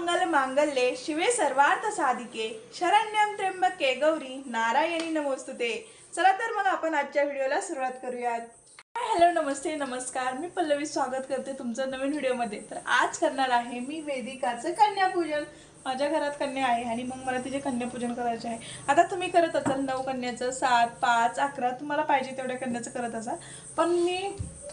मंगल मांगल्ये शिवे सर्वार्थ साधिके. शरण्यम त्र्यंबके गौरी नारायणी नमोस्तुते. चला तर मग आपण आजच्या व्हिडिओला सुरुवात करूयात. हॅलो नमस्ते नमस्कार. मी पल्लवी स्वागत करते तुमचं नवीन व्हिडिओमध्ये. तर आज करणार आहे मी वेदिकाचं कन्यापूजन. माझ्या घरात कन्या आहे आणि मग मला तिचे कन्यापूजन करायचे आहे. आता तुम्ही करत असाल नऊ कन्याचं सात पाच अकरा तुम्हाला पाहिजे तेवढ्या कन्याचं करत असाल. पण मी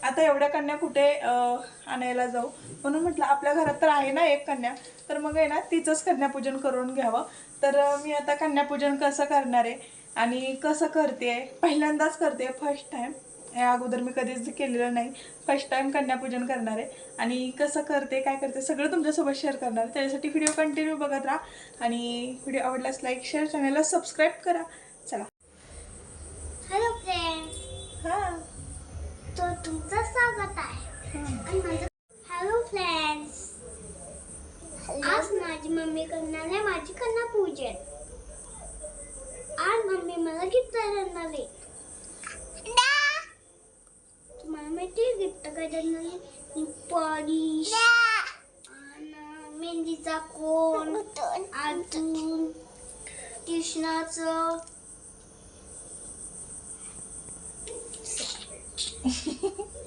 आता एवढ्या कन्या कुठे आणायला जाऊ? म्हणून म्हटलं आपल्या घरात तर आहे ना एक कन्या तर मग आहे ना तिचंच कन्यापूजन करून घ्यावं. तर मी आता कन्यापूजन कसं करणार आहे आणि कसं करते? पहिल्यांदाच करते फर्स्ट टाईम या अगोदर मी कधीच केलेलं नाही. फर्स्ट टाईम कन्यापूजन करणार. आहे आणि कसं करते काय करते सगळं तुमच्यासोबत शेअर करणार आहे. त्याच्यासाठी व्हिडिओ कंटिन्यू बघत राहा. आणि व्हिडिओ आवडल्यास लाईक शेअर चॅनलला सबस्क्राईब करा. चला. हॅलो फ्रेंड्स हां. तो तुमचं स्वागत आहे. आणि माझं हॅलो फ्रेंड्स आज माझी मम्मी करणार आहे माझी कन्या पूजन आज मम्मी मला गिफ्ट देणार आहे. माहिती गिफ्ट काय देणार पॉलिश मेहंदीचा कोण अजून कृष्णाचं.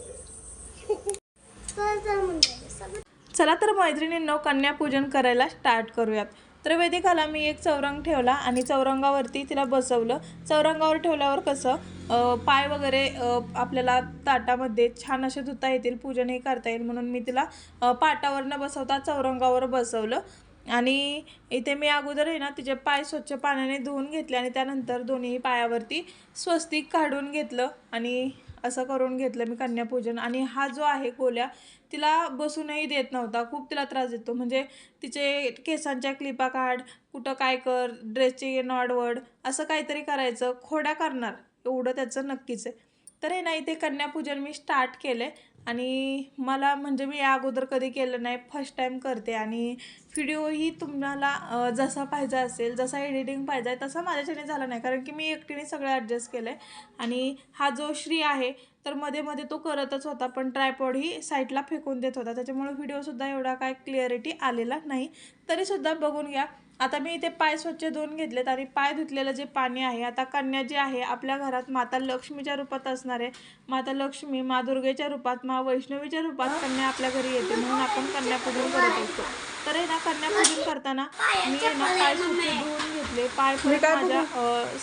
चला तर मैत्रिणींनो कन्यापूजन करायला स्टार्ट करूयात. तर वेदिकाला मी एक चौरंग ठेवला आणि चौरंगावरती तिला बसवलं. चौरंगावर ठेवल्यावर कसं पाय वगैरे आपल्याला ताटामध्ये छान असे धुता येतील पूजनही करता येईल म्हणून मी तिला पाटावर न बसवता चौरंगावर बसवलं. आणि इथे मी अगोदर आहे ना तिचे पाय स्वच्छ पाण्याने धुवून घेतले आणि त्यानंतर दोन्ही पायावरती स्वस्तिक काढून घेतलं आणि असं करून घेतलं मी कन्यापूजन. आणि हा जो आहे गोल्या तिला बसूनही देत नव्हता. खूप तिला त्रास देतो. म्हणजे तिचे केसांच्या क्लिपा काढ कुठं काय कर ड्रेसचे नॉडवड असं काहीतरी करायचं. खोड्या करणार. एवढं त्याचं नक्कीच आहे. तर हे नाही ते कन्यापूजन मी स्टार्ट केलं आणि मला म्हणजे मी या अगोदर कधी केलं नाही फर्स्ट टाईम करते. आणि व्हिडिओही तुम्हाला जसा पाहिजे असेल जसा एडिटिंग पाहिजे आहे तसा माझ्याच्याने झाला नाही. कारण की मी एकटीने सगळं ॲडजस्ट केलं आहे आणि हा जो श्री आहे तर मध्ये मध्ये तो करतच होता पण ट्रायपॉड ही साईडला फेकून देत होता. त्याच्यामुळे व्हिडिओसुद्धा एवढा काय क्लिअरिटी आलेला नाही. तरीसुद्धा बघून घ्या. आता मी इथे पाय स्वच्छ धुवून घेतलेत आणि पाय धुतलेलं जे पाणी आहे आता कन्या जी आहे आपल्या घरात माता लक्ष्मीच्या रूपात असणार आहे. माता लक्ष्मी मा दुर्गेच्या रूपात मा वैष्णवीच्या रूपात कन्या आपल्या घरी येते म्हणून आपण कन्यापूजन करत असतो. तर आहे ना कन्यापूजन करताना मी ना पाय स्वच्छ धुवून घेतले. पाय परत माझ्या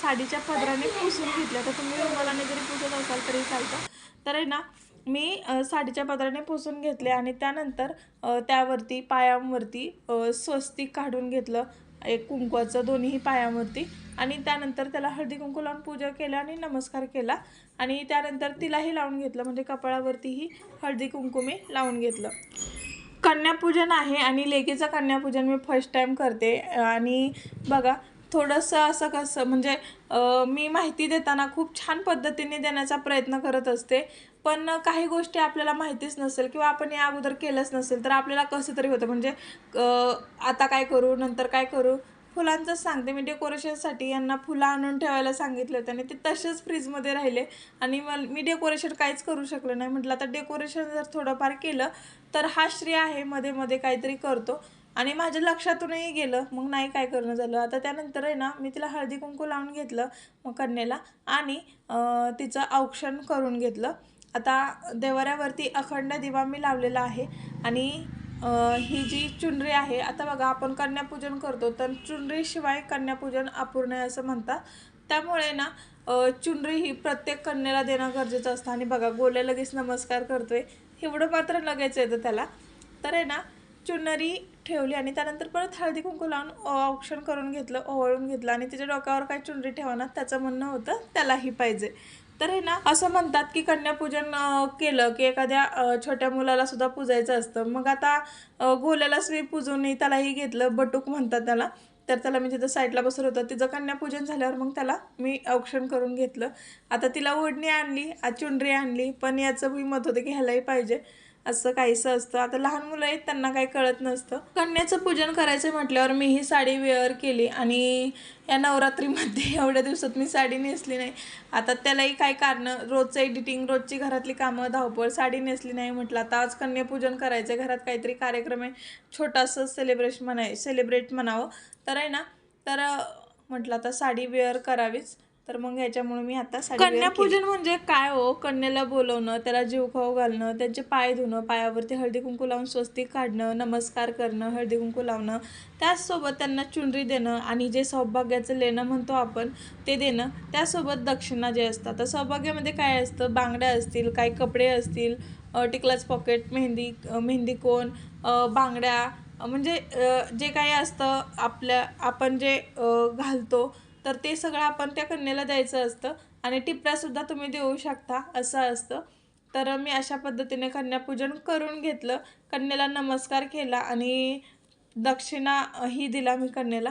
साडीच्या पदराने पुसून घेतले आता तुम्ही रुमालाने जरी पुसत असाल तरी चालतं. तर आहे ना मी साडीच्या पदराने पुसून घेतले आणि त्यानंतर त्यावरती पायांवरती स्वस्तिक काढून घेतलं. एक कुंकवाचं दोन्ही पायावरती आणि त्यानंतर त्याला हळदी कुंकू लावून पूजा केली आणि नमस्कार केला. आणि त्यानंतर तिलाही लावून घेतलं म्हणजे कपाळावरतीही हळदी कुंकू मी लावून घेतलं. कन्यापूजन आहे आणि लेकीचं कन्यापूजन मी फर्स्ट टाईम करते. आणि बघा थोडंसं असं कसं म्हणजे मी माहिती देताना खूप छान पद्धतीने देण्याचा प्रयत्न करत असते. पण काही गोष्टी आपल्याला माहितीच नसेल किंवा आपण या अगोदर केलंच नसेल तर आपल्याला कसं तरी होतं. म्हणजे आता काय करू नंतर काय करू? फुलांचंच सांगते. मी डेकोरेशनसाठी यांना फुलं आणून ठेवायला सांगितले होते आणि ते तसेच फ्रीजमध्ये राहिले आणि मग मी डेकोरेशन काहीच करू शकलो नाही. म्हटलं आता डेकोरेशन जर थोडंफार केलं तर हा श्री आहे. मध्ये मध्ये काहीतरी करतो. आणि माझ्या लक्षातूनही गेलं. मग नाही काय करणं झालं. आता त्यानंतर आहे ना मी तिला हळदी कुंकू लावून घेतलं मग कन्येला आणि तिचं औक्षण करून घेतलं. आता देवाऱ्यावरती अखंड दिवा मी लावलेला आहे आणि ही जी चुनरी आहे आता बघा आपण कन्यापूजन करतो तर चुनरीशिवाय कन्यापूजन अपूर्ण आहे असं म्हणतात. त्यामुळे ना चुनरी ही प्रत्येक कन्याला देणं गरजेचं असतं. आणि बघा गोल्या लगेच नमस्कार करतोय. एवढं मात्र लगेच येतं त्याला. तर आहे ना चुनरी ठेवली आणि त्यानंतर परत हळदी कुंकू लावून ऑप्शन करून घेतलं ओवाळून घेतलं आणि तिच्या डोक्यावर काय चुनरी ठेवा ना त्याचं म्हणणं होतं त्यालाही पाहिजे. तर हे ना असं म्हणतात की कन्यापूजन केलं की एखाद्या छोट्या मुलाला सुद्धा पूजायचं असतं. मग आता गोल्यालाच मी पूजूनही त्यालाही घेतलं बटूक म्हणतात त्याला. तर त्याला मी तिथं साईडला बसवलं होतं. तिचं कन्यापूजन झाल्यावर मग त्याला मी औक्षण करून घेतलं. आता तिला ओढणी आणली आ आणली पण याचं मी मत होतं की ह्यालाही पाहिजे. असं काहीसं असतं. आता लहान मुलं आहेत त्यांना काही कळत नसतं. कन्याचं पूजन करायचं म्हटल्यावर मी ही साडी वेअर केली आणि या नवरात्रीमध्ये एवढ्या दिवसात मी साडी नेसली नाही. आता त्यालाही काही कारणं रोजचं एडिटिंग रोजची घरातली कामं धावपळ साडी नेसली नाही म्हटलं. आता आज कन्यापूजन करायचं आहे घरात काहीतरी कार्यक्रम आहे छोटासं सेलिब्रेशन म्हणाय सेलिब्रेट म्हणावं. तर आहे ना? तर म्हटलं आता साडी वेअर करावीच. तर मग ह्याच्यामुळे मी आता साडी कन्यापूजन म्हणजे काय हो? कन्याला बोलवणं त्याला जीव खाऊ घालणं त्यांचे पाय धुणं पायावरती हळदी कुंकू लावून स्वस्तिक काढणं नमस्कार करणं हळदी कुंकू लावणं त्याचसोबत त्यांना चुनरी देणं आणि जे सौभाग्याचं लेणं म्हणतो आपण ते देणं त्यासोबत दक्षिणा जे असतात. तर सौभाग्यामध्ये काय असतं? बांगड्या असतील काही कपडे असतील टिकलाच पॉकेट मेहंदी मेहंदी कोण बांगड्या म्हणजे जे काही असतं आपल्या आपण जे घालतो तर ते सगळं आपण त्या कन्येला द्यायचं असतं आणि टिपऱ्यासुद्धा तुम्ही देऊ शकता असं असतं. तर मी अशा पद्धतीने कन्यापूजन करून घेतलं. कन्येला नमस्कार केला आणि दक्षिणा ही दिला मी कन्येला.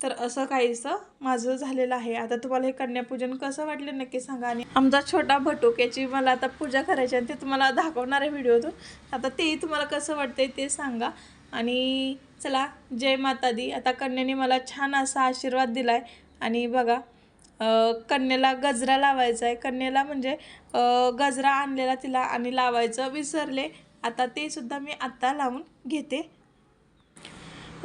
तर असं काहीसं माझं झालेलं आहे. आता तुम्हाला हे कन्यापूजन कसं वाटलं नक्की सांगा आणि आमचा छोटा भटूक याची मला आता पूजा करायची आणि ते तुम्हाला दाखवणार आहे व्हिडिओतून. आता तेही तुम्हाला कसं वाटतंय ते सांगा. आणि चला जय माता दी. आता कन्याने मला छान असा आशीर्वाद दिला आहे आणि बघा कन्येला गजरा लावायचा आहे कन्येला म्हणजे गजरा आणलेला तिला आणि लावायचं विसरले. आता ते सुद्धा मी आत्ता लावून घेते.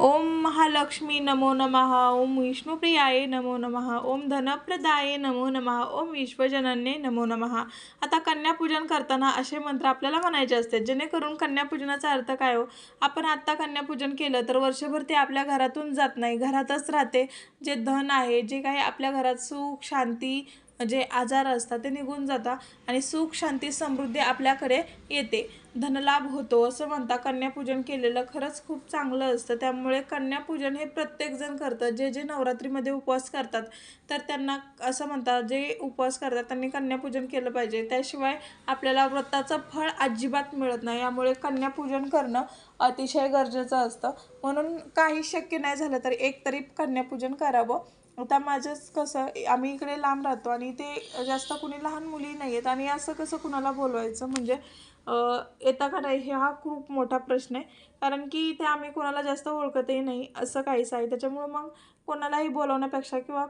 ओम महालक्ष्मी नमो नमः ओम विष्णुप्रियाय नमो नमः ओम धनप्रदाय नमो नमः ओम विश्वजनन्ये नमो नमः. आता कन्यापूजन करताना असे मंत्र आपल्याला म्हणायचे असते जेणेकरून कन्यापूजनाचा अर्थ काय हो? आपण आत्ता कन्यापूजन केलं तर वर्षभर ते आपल्या घरातून जात नाही घरातच राहते. जे धन आहे जे काही आपल्या घरात सुख शांती जे आजार असतात ते निघून जातात आणि सुख शांती समृद्धी आपल्याकडे येते. धनलाभ होतो असं म्हणता. कन्यापूजन केलेलं खरंच खूप चांगलं असतं. त्यामुळे कन्यापूजन हे प्रत्येकजण करतं. जे जे नवरात्रीमध्ये उपवास करतात तर त्यांना असं म्हणतात जे उपवास करतात त्यांनी कन्यापूजन केलं पाहिजे. त्याशिवाय आपल्याला व्रताचं फळ अजिबात मिळत नाही. यामुळे कन्यापूजन करणं अतिशय गरजेचं असतं. म्हणून काही शक्य नाही झालं तर एक तरी कन्यापूजन करावं. आता माझंच कसं आम्ही इकडे लांब राहतो आणि ते जास्त कुणी लहान मुली नाही आहेत आणि असं कसं कुणाला बोलवायचं? म्हणजे येता का नाही हे हा खूप मोठा प्रश्न आहे. कारण की ते आम्ही कोणाला जास्त ओळखतही नाही असं काहीच आहे. त्याच्यामुळं मग कोणालाही बोलवण्यापेक्षा किंवा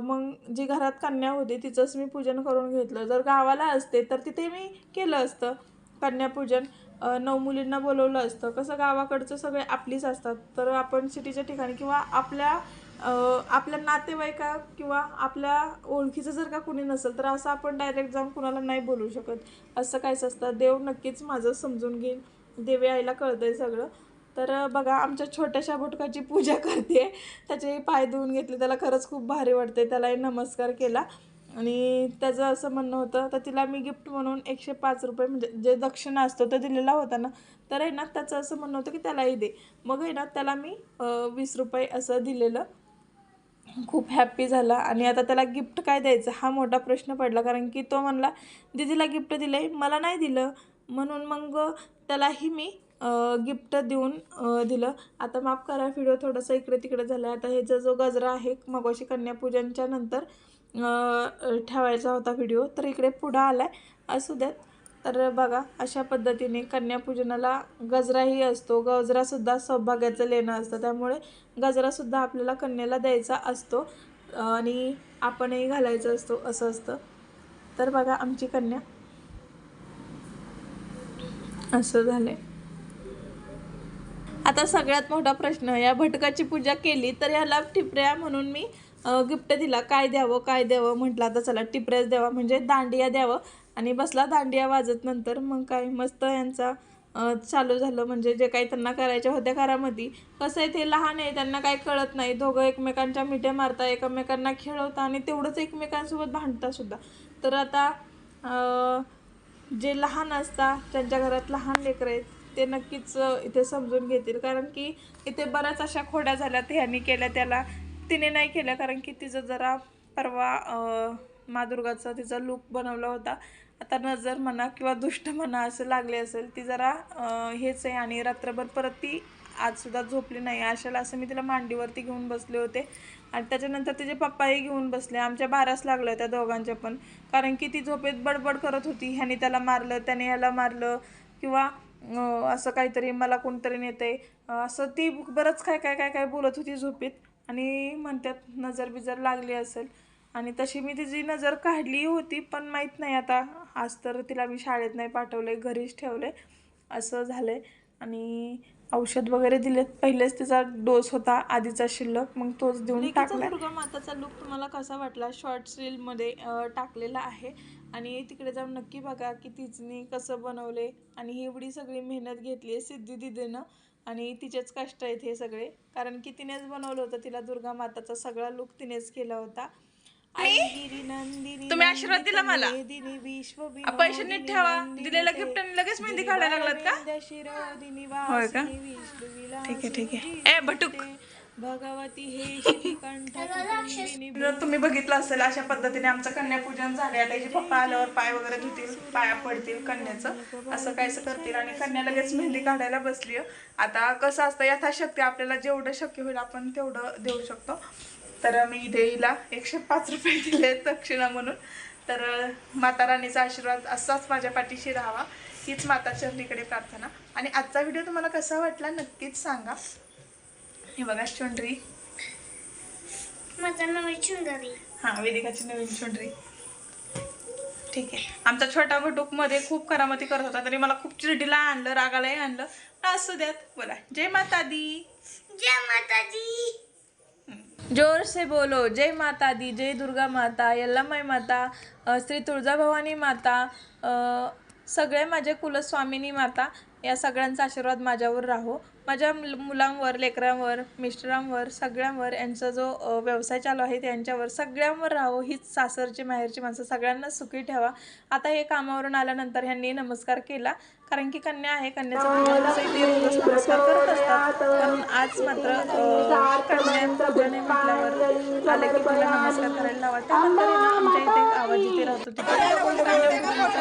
मग जी घरात कन्या होती तिचंच मी पूजन करून घेतलं. जर गावाला असते तर तिथे मी केलं असतं कन्यापूजन. नऊ मुलींना बोलवलं असतं. कसं गावाकडचं सगळे आपलीच असतात. तर आपण सिटीच्या ठिकाणी किंवा आपल्या आपल्या नातेवाईका किंवा आपल्या ओळखीचं जर का कोणी नसेल तर असं आपण डायरेक्ट जाऊन कुणाला नाही बोलू शकत. असं काहीच असतं? देव नक्कीच माझं समजून घेईल. देवी आईला कळतंय सगळं. तर बघा आमच्या छोट्याशा भुटकाची पूजा करते. त्याचे पाय धुवून घेतले त्याला खरंच खूप भारी वाटते त्यालाही नमस्कार केला. आणि त्याचं असं म्हणणं होतं तर तिला मी गिफ्ट म्हणून एकशे पाच रुपये म्हणजे जे दक्षिणा असतो तो दिलेला होता ना तर आहे ना त्याचं असं म्हणणं होतं की त्यालाही दे. मग आहे ना त्याला मी वीस रुपये असं दिलेलं. खूप हॅप्पी झाला. आणि आता त्याला गिफ्ट काय द्यायचं? हा मोठा प्रश्न पडला. कारण की तो म्हणला दीदीला गिफ्ट दिलं आहे मला नाही दिलं. म्हणून मग त्यालाही मी गिफ्ट देऊन दिलं. आता माफ करा व्हिडिओ थोडासा इकडे तिकडे झाला आहे आता ह्याचा जो गजरा आहे मगाशी कन्यापूजनच्या नंतर ठेवायचा होता व्हिडिओ तर इकडे पुढं आला आहे असू द्यात तर बघा अशा पद्धतीने कन्यापूजनाला गजराही असतो. गजरासुद्धा सौभाग्याचं लेणं असतं. त्यामुळे गजरासुद्धा आपल्याला कन्याला द्यायचा असतो आणि आपणही घालायचा असतो असं असतं. तर बघा आमची कन्या असं झालंय. आता सगळ्यात मोठा प्रश्न या भटकाची पूजा केली तर ह्याला टिपऱ्या म्हणून मी गिफ्ट दिला. काय द्यावं काय द्यावं म्हटलं. आता चला टिपऱ्याच द्यावा म्हणजे दांडिया द्यावं. आणि बसला दांडिया वाजत नंतर मग काय मस्त यांचा चालू झालं. म्हणजे जे काही त्यांना करायच्या होत्या घरामध्ये कसं आहे ते लहान आहे त्यांना काही कळत नाही. दोघं एकमेकांच्या मिठ्या मारता एकमेकांना खेळवता आणि तेवढंच एकमेकांसोबत भांडतासुद्धा तर आता जे लहान असतात ज्यांच्या घरात लहान लेकरं आहेत ते नक्कीच इथे समजून घेतील. कारण की इथे बऱ्याच अशा खोड्या झाल्यात ह्यांनी केल्या त्याला. तिने नाही केल्या कारण की तिचं जरा परवा मा दुर्गाचा तिचा लुक बनवला होता. आता नजर म्हणा किंवा दुष्ट म्हणा असं लागले असेल ती जरा हेच आहे आणि रात्रभर परत ती आजसुद्धा झोपली नाही. आशाला असं मी तिला मांडीवरती घेऊन बसले होते. आणि त्याच्यानंतर तिचे पप्पाही घेऊन बसले. आमच्या बारास लागलं त्या दोघांच्या पण. कारण की ती झोपेत बडबड करत होती. ह्याने त्याला मारलं त्याने ह्याला मारलं किंवा असं काहीतरी मला कोणतरी नेते असं ती बरंच काय काय काय काय बोलत होती झोपेत. आणि म्हणतात नजर बिजर लागली असेल. आणि तशी मी तिची नजर काढली होती पण माहीत नाही आता. आज तर तिला मी शाळेत नाही पाठवले घरीच ठेवले असं झालंय. आणि औषध वगैरे दिलेत. पहिलेच तिचा डोस होता आधीचा शिल्लक. मग तोच देऊन टाकला दुर्गा माताचा लुक तुम्हाला कसा वाटला? शॉर्ट्स रीलमध्ये टाकलेला आहे. आणि तिकडे जाऊन नक्की बघा की तिने कसं बनवले आणि ही एवढी सगळी मेहनत घेतली आहे सिद्धी दिदीनं. आणि तिचेच कष्ट आहेत हे सगळे. कारण की तिनेच बनवलं होतं. तिला दुर्गा माताचा सगळा लुक तिनेच केला होता. तुम्ही आशीर्वाद दिला मला? पैसे नीट ठेवा. दिलेलं गिफ्ट आणि लगेच मेहंदी काढायला लागलात का? होय का? ठीक आहे ठीक आहे. ए भटूक भगवती हे जर तुम्ही बघितलं असेल अशा पद्धतीने आमचं कन्यापूजन झाले त्याचे पप्पा आल्यावर पाय वगैरे धुतील पाया पडतील कन्याचं. असं कायचं करतील आणि कन्या लगेच मेहंदी काढायला बसली आता कसं असतं यथाशक्ती आपल्याला जेवढं शक्य होईल आपण तेवढं देऊ शकतो. तर मी हिला एकशे पाच रुपये दिले दक्षिणा म्हणून. तर माता राणीचा आशीर्वाद असाच माझ्या पाठीशी राहावा हीच माता चरणीकडे प्रार्थना. आणि आजचा व्हिडिओ तुम्हाला कसा वाटला नक्कीच सांगा. हे बघा चुंडरी माझा नवी चुंदरी हा वेदिकाची नवीन चुंडरी ठीक आहे. आमचा छोटा भटूकमध्ये खूप करामती करत होता तरी मला खूप चिरडीला आणलं रागालाही आणलं. असू द्यात. बोला. जय माता दी जय माताजी. जोर से बोलो जय माता दी जय दुर्गा माता यल्लामाई माता श्री तुळजाभवानी माता सगळे माझे कुलस्वामिनी माता या सगळ्यांचा आशीर्वाद माझ्यावर राहो. माझ्या मुलांवर लेकरांवर मिस्टरांवर सगळ्यांवर यांचा जो व्यवसाय चालू आहे त्यांच्यावर सगळ्यांवर राहो. हीच सासरची माहेरची माणसं सगळ्यांना सुखी ठेवा. आता हे कामावरून आल्यानंतर ह्यांनी नमस्कार केला. कारण की कन्या आहे कन्याचं करत असतात. पण आज मात्र कन्या पूजन म्हटल्यावर आले की तिला नमस्कार करायला आमच्या इथे एक आवाज इथे राहतो.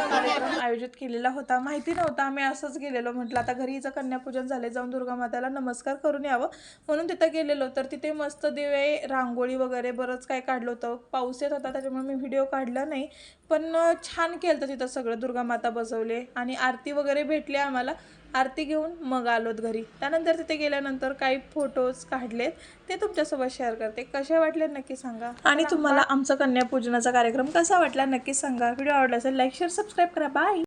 कार्यक्रम आयोजित केलेला होता. माहिती नव्हता. आम्ही असंच गेलेलो. म्हटलं आता घरी हिचं कन्यापूजन झाले जाऊन दुर्गा माताला नमस्कार करून यावं. म्हणून तिथं गेलेलो. तर तिथे मस्त दिवे रांगोळी वगैरे बरंच काय काढलं होतं. पाऊस येत होता. त्याच्यामुळे मी व्हिडिओ काढला नाही. पण छान केलं तिथं सगळं. दुर्गा माता बसवले आणि आरती वगैरे भेटली आम्हाला. आरती घेऊन मग आलोत घरी. त्यानंतर तिथे गेल्यानंतर काही फोटोज काढलेत. ते तुमच्यासोबत शेअर करते. कसे वाटले नक्की सांगा. आणि तुम्हाला आमचा कन्यापूजनाचा कार्यक्रम कसा वाटला नक्की सांगा. व्हिडिओ आवडला असेल लाईक शेअर सबस्क्राईब करा. बाय